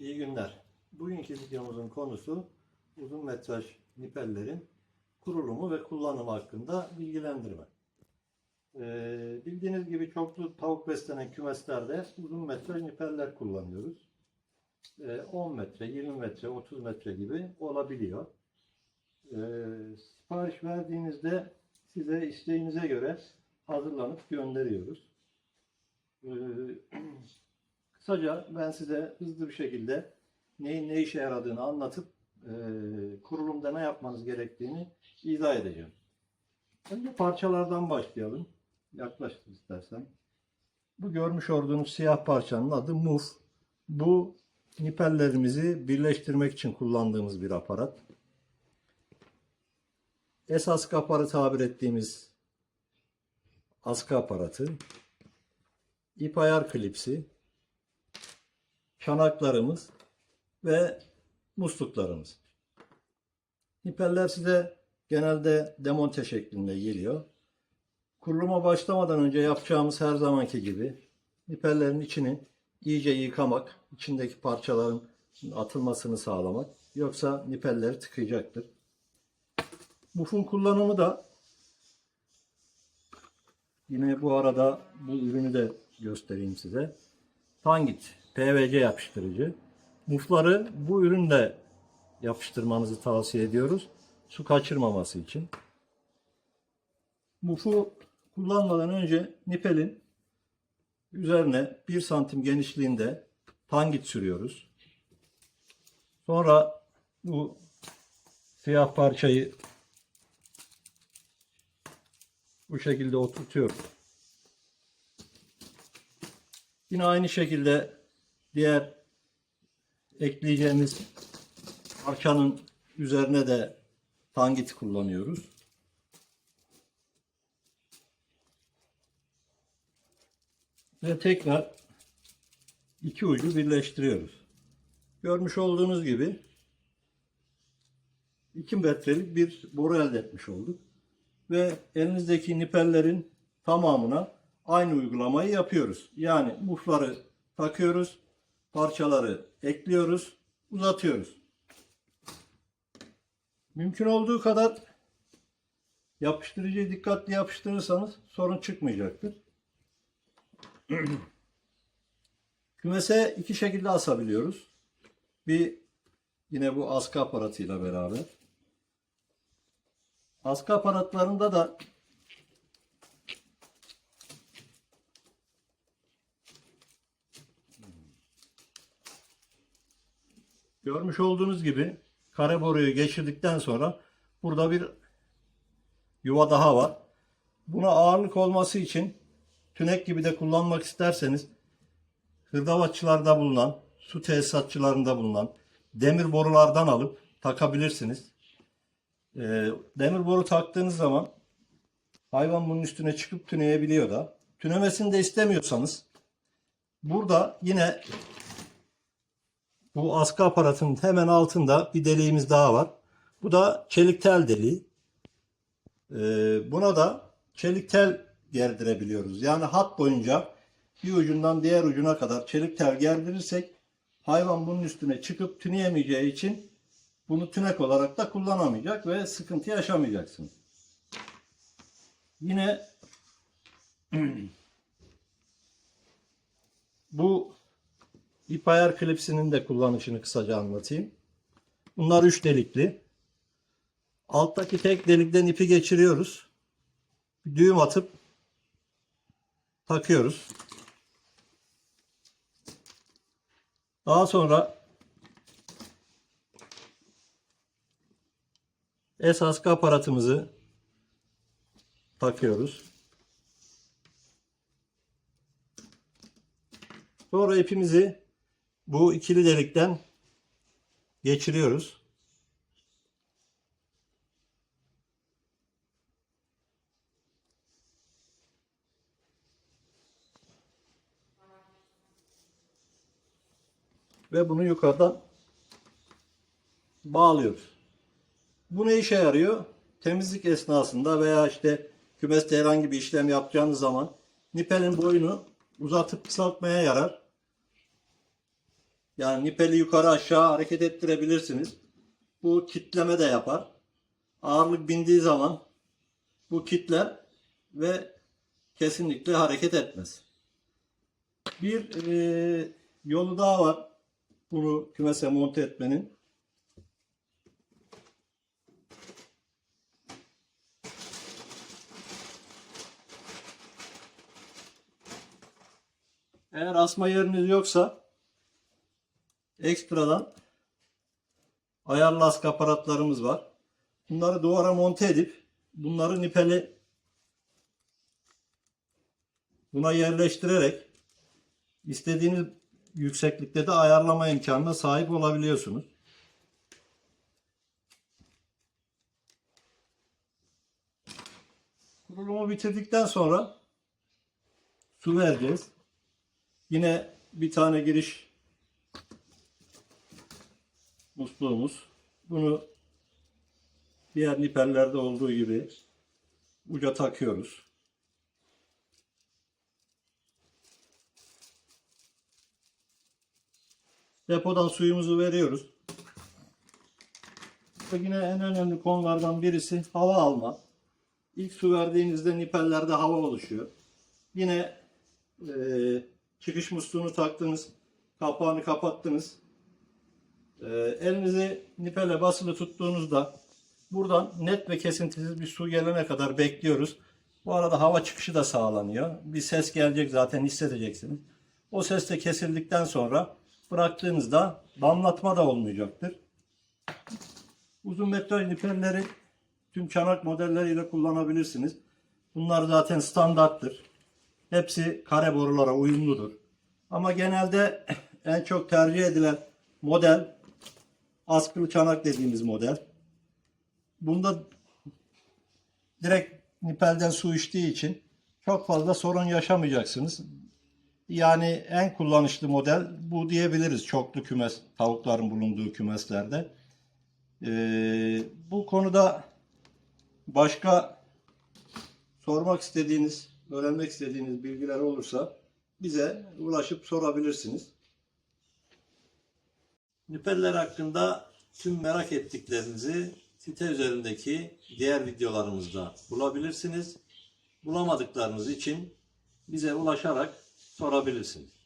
İyi günler. Bugünkü videomuzun konusu uzun metraj nipellerin kurulumu ve kullanımı hakkında bilgilendirme. Ee, bildiğiniz gibi çoklu tavuk beslenen kümeslerde uzun metraj nipeller kullanıyoruz. Ee, 10 metre, 20 metre, 30 metre gibi olabiliyor. Ee, sipariş verdiğinizde size isteğinize göre hazırlanıp gönderiyoruz. Kısaca ben size hızlı bir şekilde neyin ne işe yaradığını anlatıp e, kurulumda ne yapmanız gerektiğini izah edeceğim. Önce parçalardan başlayalım. Yaklaştır istersen. Bu görmüş olduğunuz siyah parçanın adı muf. Bu nipellerimizi birleştirmek için kullandığımız bir aparat. Esas kaparı tabir ettiğimiz askı aparatı. ip ayar klipsi, çanaklarımız ve musluklarımız. Nipeller size genelde demonte şeklinde geliyor. Kuruluma başlamadan önce yapacağımız her zamanki gibi nipellerin içini iyice yıkamak, içindeki parçaların atılmasını sağlamak. Yoksa nipelleri tıkayacaktır. Mufun kullanımı da yine bu arada bu ürünü de göstereyim size. Tangit PVC yapıştırıcı. Mufları bu ürünle yapıştırmanızı tavsiye ediyoruz. Su kaçırmaması için. Mufu kullanmadan önce nipelin üzerine 1 santim genişliğinde tangit sürüyoruz. Sonra bu siyah parçayı bu şekilde oturtuyoruz. Yine aynı şekilde diğer ekleyeceğimiz parçanın üzerine de tangit kullanıyoruz. Ve tekrar iki ucu birleştiriyoruz. Görmüş olduğunuz gibi 2 metrelik bir boru elde etmiş olduk. Ve elinizdeki nipellerin tamamına aynı uygulamayı yapıyoruz. Yani mufları takıyoruz, parçaları ekliyoruz, uzatıyoruz. Mümkün olduğu kadar yapıştırıcıyı dikkatli yapıştırırsanız sorun çıkmayacaktır. Kümese iki şekilde asabiliyoruz. Bir yine bu askı aparatıyla beraber. Askı aparatlarında da Görmüş olduğunuz gibi kare boruyu geçirdikten sonra burada bir yuva daha var. Buna ağırlık olması için tünek gibi de kullanmak isterseniz hırdavatçılarda bulunan, su tesisatçılarında bulunan demir borulardan alıp takabilirsiniz. Ee, demir boru taktığınız zaman hayvan bunun üstüne çıkıp tüneyebiliyor da. Tünemesini de istemiyorsanız burada yine bu askı aparatının hemen altında bir deliğimiz daha var. Bu da çelik tel deliği. Ee, buna da çelik tel gerdirebiliyoruz. Yani hat boyunca bir ucundan diğer ucuna kadar çelik tel gerdirirsek hayvan bunun üstüne çıkıp tüneyemeyeceği için bunu tünek olarak da kullanamayacak ve sıkıntı yaşamayacaksınız. Yine bu İp ayar klipsinin de kullanışını kısaca anlatayım. Bunlar üç delikli. Alttaki tek delikten ipi geçiriyoruz. Bir düğüm atıp takıyoruz. Daha sonra esas aparatımızı takıyoruz. Sonra ipimizi bu ikili delikten geçiriyoruz. Ve bunu yukarıdan bağlıyoruz. Bu ne işe yarıyor? Temizlik esnasında veya işte kümeste herhangi bir işlem yapacağınız zaman nipelin boyunu uzatıp kısaltmaya yarar. Yani nipeli yukarı aşağı hareket ettirebilirsiniz. Bu kitleme de yapar. Ağırlık bindiği zaman bu kitler ve kesinlikle hareket etmez. Bir e, yolu daha var. Bunu kümese monte etmenin. Eğer asma yeriniz yoksa ekstradan ayarlı askı aparatlarımız var. Bunları duvara monte edip bunları nipeli buna yerleştirerek istediğiniz yükseklikte de ayarlama imkanına sahip olabiliyorsunuz. Kurulumu bitirdikten sonra su vereceğiz. Yine bir tane giriş musluğumuz. Bunu diğer nipellerde olduğu gibi uca takıyoruz. Depodan suyumuzu veriyoruz. Ve yine en önemli konulardan birisi hava alma. İlk su verdiğinizde nipellerde hava oluşuyor. Yine e, çıkış musluğunu taktınız, kapağını kapattınız. E, elinizi nipele basılı tuttuğunuzda buradan net ve kesintisiz bir su gelene kadar bekliyoruz. Bu arada hava çıkışı da sağlanıyor. Bir ses gelecek zaten hissedeceksiniz. O ses de kesildikten sonra bıraktığınızda damlatma da olmayacaktır. Uzun metraj nipelleri tüm çanak modelleriyle kullanabilirsiniz. Bunlar zaten standarttır. Hepsi kare borulara uyumludur. Ama genelde en çok tercih edilen model askılı çanak dediğimiz model. Bunda direkt nipelden su içtiği için çok fazla sorun yaşamayacaksınız. Yani en kullanışlı model bu diyebiliriz çoklu kümes, tavukların bulunduğu kümeslerde. Ee, bu konuda başka sormak istediğiniz, öğrenmek istediğiniz bilgiler olursa bize ulaşıp sorabilirsiniz. Nipeller hakkında tüm merak ettiklerinizi site üzerindeki diğer videolarımızda bulabilirsiniz. Bulamadıklarınız için bize ulaşarak sorabilirsiniz.